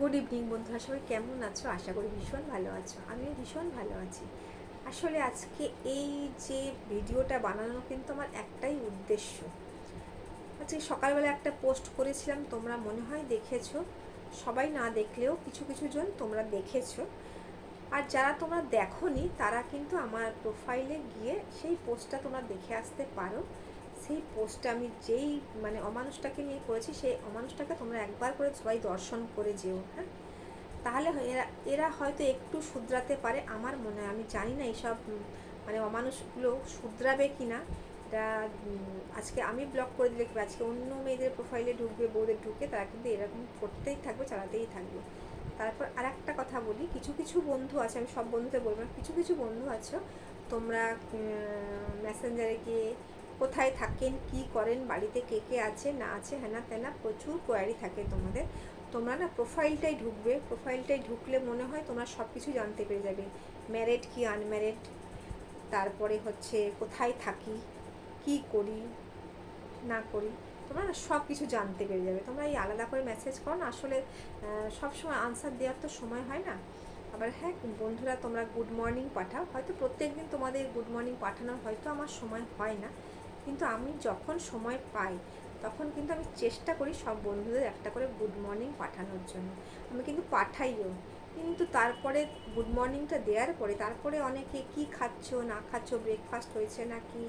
Good evening বন্ধুরা, সবাই কেমন আছো? আশা করি ভীষণ ভালো আছো। আমিও ভীষণ ভালো আছি। আসলে আজকে এই যে ভিডিওটা বানানো কিন্তু আমার একটাই উদ্দেশ্য। আজকে সকালবেলা একটা পোস্ট করেছিলাম, তোমরা মনে হয় দেখেছ। সবাই না দেখলেও কিছু কিছু জন তোমরা দেখেছ। আর যারা তোমরা দেখোনি, তারা কিন্তু আমার প্রোফাইলে গিয়ে সেই পোস্টটা তোমরা দেখে আসতে পারো। সেই পোস্টটা আমি যেই মানে অমানুষটাকে নিয়ে করেছি, সেই অমানুষটাকে তোমরা একবার করে সবাই দর্শন করে যেও হ্যাঁ? তাহলে এরা এরা হয়তো একটু শুধরাতে পারে আমার মনে হয়। আমি জানি না এইসব মানে অমানুষগুলো শুধরাবে কি না এটা আজকে আমি ব্লক করে দিলে আজকে অন্য মেয়েদের প্রোফাইলে ঢুকবে, বউদের ঢুকে, তারা কিন্তু এরকম করতেই থাকবে, চালাতেই থাকবে। তারপর আর একটা কথা বলি, কিছু কিছু বন্ধু আছে, আমি সব বন্ধুতে বলব কিছু কিছু বন্ধু আছো, তোমরা মেসেঞ্জারে গিয়ে কোথায় থাকেন, কি করেন, বাড়িতে কে কে আছে, না আছে হ্যানা তেনা, প্রচুর কোয়ারি থাকে তোমাদের। তোমরা না প্রোফাইলটাই ঢুকবে প্রোফাইলটাই ঢুকলে মনে হয় তোমরা সব কিছু জানতে পেরে যাবে। ম্যারেড কি আনম্যারেড তারপরে হচ্ছে কোথায় থাকি, কি করি, না করি, তোমরা না সব কিছু জানতে পেরে যাবে। তোমরা এই আলাদা করে মেসেজ করো না, আসলে সব সময় আনসার দেওয়ার তো সময় হয় না। আবার হ্যাঁ বন্ধুরা তোমরা গুড মর্নিং পাঠাও। হয়তো প্রত্যেক দিন তোমাদের গুড মর্নিং পাঠানোর হয়তো আমার সময় হয় না। কিন্তু আমি যখন সময় পাই, তখন কিন্তু আমি চেষ্টা করি সব বন্ধুদের একটা করে গুড মর্নিং পাঠানোর জন্য। আমি কিন্তু পাঠাইও। কিন্তু তারপরে গুড মর্নিংটা দেওয়ার পরে, তারপরে অনেকে কি খাচ্ছ, না খাচ্ছ ব্রেকফাস্ট হয়েছে নাকি,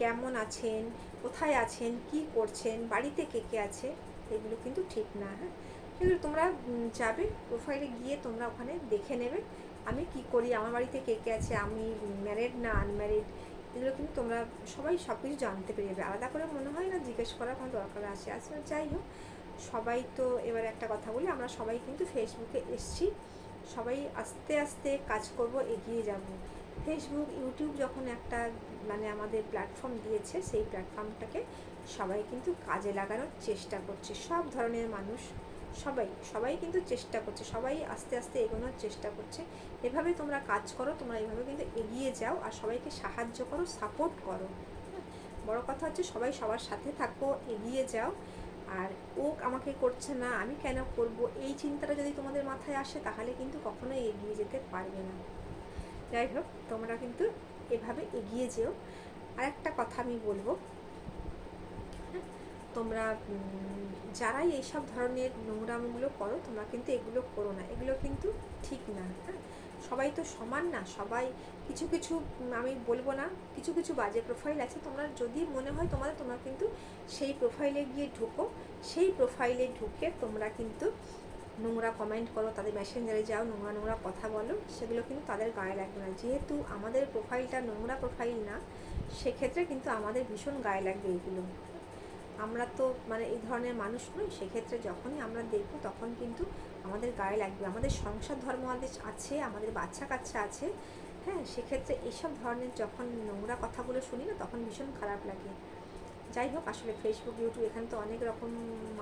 কেমন আছেন, কোথায় আছেন, কি করছেন, বাড়িতে কে কে আছে, এগুলো কিন্তু ঠিক না হ্যাঁ? কিন্তু তোমরা যাবে প্রোফাইলে গিয়ে তোমরা ওখানে দেখে নেবে, আমি কি করি, আমার বাড়িতে কে কে আছে, আমি ম্যারিড না আনম্যারিড এগুলো কিন্তু তোমরা সবাই সব কিছু জানতে পেরে যাবে। আলাদা করে মনে হয় না জিজ্ঞেস করার কোনো দরকার আছে? আসলে যাই হোক, সবাই তো এবার একটা কথা বলি, আমরা সবাই কিন্তু ফেসবুকে এসছি। সবাই আস্তে আস্তে কাজ করব, এগিয়ে যাব। ফেসবুক ইউটিউব যখন একটা মানে আমাদের প্ল্যাটফর্ম দিয়েছে, সেই প্ল্যাটফর্মটাকে সবাই কিন্তু কাজে লাগানোর চেষ্টা করছে। সব ধরনের মানুষ সবাই সবাই কিন্তু চেষ্টা করছে, সবাই আস্তে আস্তে এগোনোর চেষ্টা করছে। এভাবে তোমরা কাজ করো, তোমরা এভাবে কিন্তু এগিয়ে যাও আর সবাইকে সাহায্য করো সাপোর্ট করো। হ্যাঁ? বড় কথা হচ্ছে সবাই সবার সাথে থাকো, এগিয়ে যাও। আর ও আমাকে করছে না, আমি কেন করব? এই চিন্তাটা যদি তোমাদের মাথায় আসে, তাহলে কিন্তু কখনোই এগিয়ে যেতে পারবে না। যাই হোক, তোমরা কিন্তু এভাবে এগিয়ে যেও। আর একটা কথা আমি বলব তোমরা যারাই এইসব ধরনের নোংরামগুলো করো, তোমরা কিন্তু এগুলো করো না। এগুলো কিন্তু ঠিক না হ্যাঁ? সবাই তো সমান না, সবাই কিছু কিছু আমি বলব না, কিছু কিছু বাজে প্রোফাইল আছে। তোমরা যদি মনে হয় তোমাদের, তোমরা কিন্তু সেই প্রোফাইলে গিয়ে ঢুকো। সেই প্রোফাইলে ঢুকে তোমরা কিন্তু নোংরা কমেন্ট করো, তাদের মেসেঞ্জারে যাও, নোংরা নোংরা কথা বলো, সেগুলো কিন্তু তাদের গায়ে লাগবে না। যেহেতু আমাদের প্রোফাইলটা নোংরা প্রোফাইল না, সেক্ষেত্রে কিন্তু আমাদের ভীষণ গায়ে লাগবে এইগুলো আমরা তো মানে এই ধরনের মানুষ নই, সেক্ষেত্রে যখনই আমরা দেখব তখন কিন্তু আমাদের গায়ে লাগবে। আমাদের সংসার ধর্ম আমাদের আছে, আমাদের বাচ্চা কাচ্চা আছে হ্যাঁ সেক্ষেত্রে এইসব ধরনের যখন নোংরা কথাগুলো শুনি না, তখন ভীষণ খারাপ লাগে। যাই হোক, আসলে ফেসবুক ইউটিউব এখানে তো অনেক রকম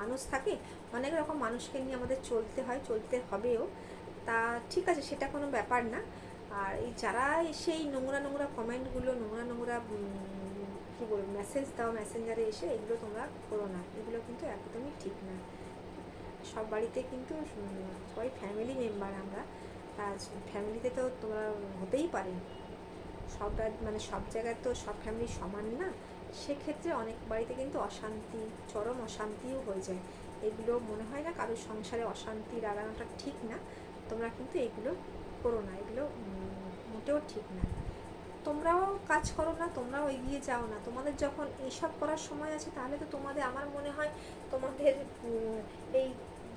মানুষ থাকে, অনেক রকম মানুষকে নিয়ে আমাদের চলতে হয়, চলতে হবেও। তা ঠিক আছে, সেটা কোনো ব্যাপার না। আর এই যারা সেই নোংরা নোংরা কমেন্টগুলো নোংরা নোংরা কী বলব মেসেজ দাও মেসেঞ্জারে এসে এগুলো তোমরা করো না। এগুলো কিন্তু একদমই ঠিক না। সব বাড়িতে কিন্তু, সবাই ফ্যামিলি মেম্বার আমরা। ফ্যামিলিতে তো তোমরা হতেই পারে। সব মানে সব জায়গায় তো সব ফ্যামিলি সমান না। সেক্ষেত্রে অনেক বাড়িতে কিন্তু অশান্তি, চরম অশান্তিও হয়ে যায়। এগুলো মনে হয় না কারোর সংসারে অশান্তি লাগানোটা ঠিক না। তোমরা কিন্তু এগুলো করো না। এগুলো মোটেও ঠিক না। তোমরাও কাজ করো না, তোমরাও এগিয়ে যাও না। তোমাদের যখন এইসব করার সময় আছে, তাহলে তো তোমাদের, আমার মনে হয় তোমাদের এই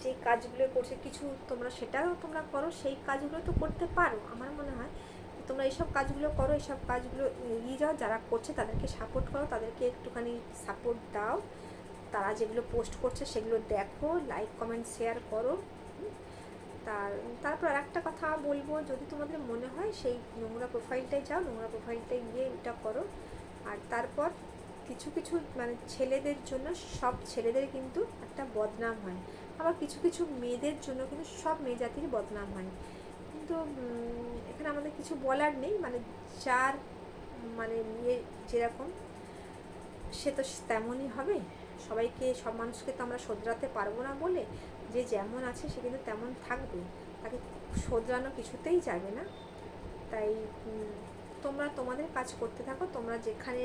যে কাজগুলো করছে, কিছু তোমরা সেটাও তোমরা করো, সেই কাজগুলো তো করতে পারো। আমার মনে হয় তোমরা এইসব কাজগুলো করো এইসব কাজগুলো এগিয়ে যাও, যারা করছে তাদেরকে সাপোর্ট করো, তাদেরকে একটুখানি সাপোর্ট দাও। তারা যেগুলো পোস্ট করছে, সেগুলো দেখো লাইক কমেন্ট শেয়ার করো। তার, তারপর আর একটা কথা বলব, যদি তোমাদের মনে হয় সেই নোংরা প্রোফাইলটাই যাও, নোংরা প্রোফাইলটাই গিয়ে এটা করো। আর তারপর কিছু কিছু মানে ছেলেদের জন্য, সব ছেলেদের কিন্তু একটা বদনাম হয়। আবার কিছু কিছু মেয়েদের জন্য কিন্তু সব মেয়ে জাতির বদনাম হয়। কিন্তু এখানে আমাদের কিছু বলার নেই মানে যার মানে মেয়ে যেরকম, সে তো তেমনই হবে। সবাইকে, সব মানুষকে তো আমরা শোধরাতে পারব না বলে যে যেমন আছে সে কিন্তু তেমন থাকবে। তাকে শোধরানো কিছুতেই যাবে না। তাই তোমরা তোমাদের কাজ করতে থাকো। তোমরা যেখানে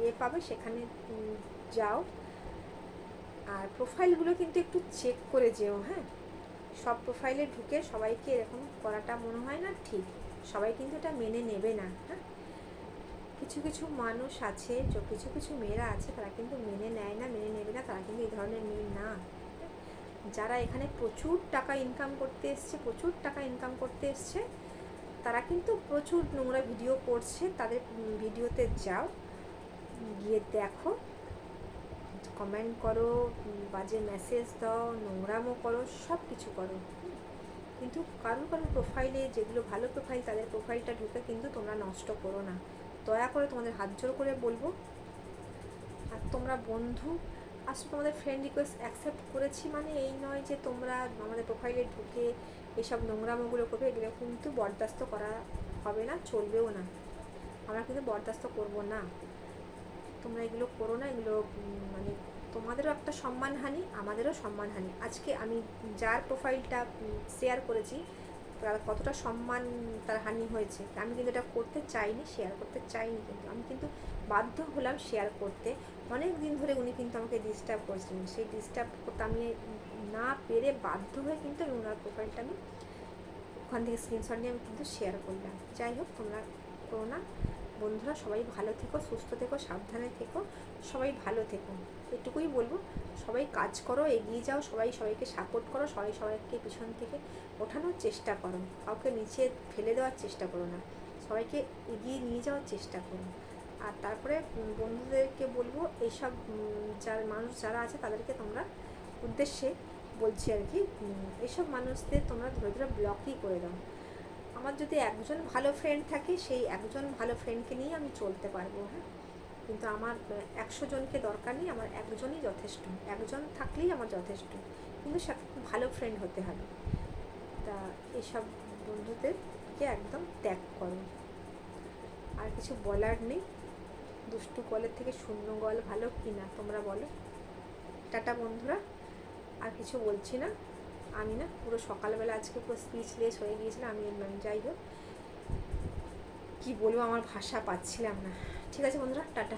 ইয়ে পাবে সেখানে যাও। আর প্রোফাইলগুলো কিন্তু একটু চেক করে যেও হ্যাঁ? সব প্রোফাইলে ঢুকে সবাইকে এরকম করাটা মনে হয় না? ঠিক। সবাই কিন্তু এটা মেনে নেবে না হ্যাঁ? কিছু কিছু মানুষ আছে কিছু কিছু মেয়েরা আছে, তারা কিন্তু মেনে নেয় না, মেনে নেবে না, তারা কিন্তু এই ধরনের মেয়ে না। যারা এখানে প্রচুর টাকা ইনকাম করতে এসছে, প্রচুর টাকা ইনকাম করতে এসছে, তারা কিন্তু প্রচুর নোংরা ভিডিও করছে। তাদের ভিডিওতে যাও, গিয়ে দেখো। কমেন্ট করো, বাজে মেসেজ দাও, নোংরামো করো সব কিছু করো। কিন্তু কারোর কারোর প্রোফাইলে যেগুলো ভালো প্রোফাইল তাদের প্রোফাইলটা ঢুকে কিন্তু তোমরা নষ্ট করো না। দয়া করে তোমাদের হাত জোর করে বলব, আর তোমরা বন্ধু আসলে তোমাদের ফ্রেন্ড রিকোয়েস্ট অ্যাকসেপ্ট করেছি মানে এই নয় যে তোমরা আমাদের প্রোফাইলে ঢুকে এসব নোংরামোগুলো করবে, এগুলো কিন্তু বরদাস্ত করা হবে না, চলবেও না। আমরা কিন্তু বরদাস্ত করব না। তোমরা এগুলো করো না, এগুলো মানে তোমাদেরও একটা সম্মানহানি, আমাদেরও সম্মানহানি। আজকে আমি যার প্রোফাইলটা শেয়ার করেছি কতটা সম্মান তার হানি হয়েছে, আমি কিন্তু এটা করতে চাইনি শেয়ার করতে চাইনি কিন্তু। আমি কিন্তু বাধ্য হলাম শেয়ার করতে। অনেক দিন ধরে উনি কিন্তু আমাকে ডিস্টার্ব করেছিলেন। সেই ডিস্টার্ব করতে আমি না পেরে বাধ্য হয়ে কিন্তু আমি ওনার প্রোফাইলটা আমি ওখান থেকে স্ক্রিনশট নিয়ে আমি কিন্তু শেয়ার করলাম। যাই হোক, তোমরা করো না। বন্ধুরা, সবাই ভালো থেকো, সুস্থ থেকো, সাবধানে থেকো, সবাই ভালো থেকো। এটুকুই বলব, সবাই কাজ করো, এগিয়ে যাও, সবাই সবাইকে সাপোর্ট করো, সবাই সবাইকে পিছন থেকে ওঠানোর চেষ্টা করো। কাউকে নিচে ফেলে দেওয়ার চেষ্টা করো না, সবাইকে এগিয়ে নিয়ে যাওয়ার চেষ্টা করো। আর তারপরে বন্ধুদেরকে বলব, এইসব যার মানুষ যারা আছে, তাদেরকে তোমরা উদ্দেশ্যে বলছি আর কি এইসব মানুষদের তোমরা ধরে ধরে ব্লকই করে দাও। আমার যদি একজন ভালো ফ্রেন্ড থাকে, সেই একজন ভালো ফ্রেন্ডকে নিয়ে আমি চলতে পারব হ্যাঁ? কিন্তু আমার একশো জনকে দরকার নেই, আমার একজনই যথেষ্ট। একজন থাকলেই আমার যথেষ্ট, কিন্তু সে ভালো ফ্রেন্ড হতে হবে। তা এসব বন্ধুদেরকে একদম ত্যাগ করো। আর কিছু বলার নেই। দুষ্টু গলের থেকে শূন্য গল ভালো কি না তোমরা বলো। টাটা বন্ধুরা, আর কিছু বলছি না। আমি না পুরো সকালবেলা আজকে পুরো স্পিচলেস হয়ে গিয়েছিলাম আমি মানে যাই হোক। কী বলব, আমার ভাষা পাচ্ছিলাম না। ঠিক আছে বন্ধুরা, টাটা।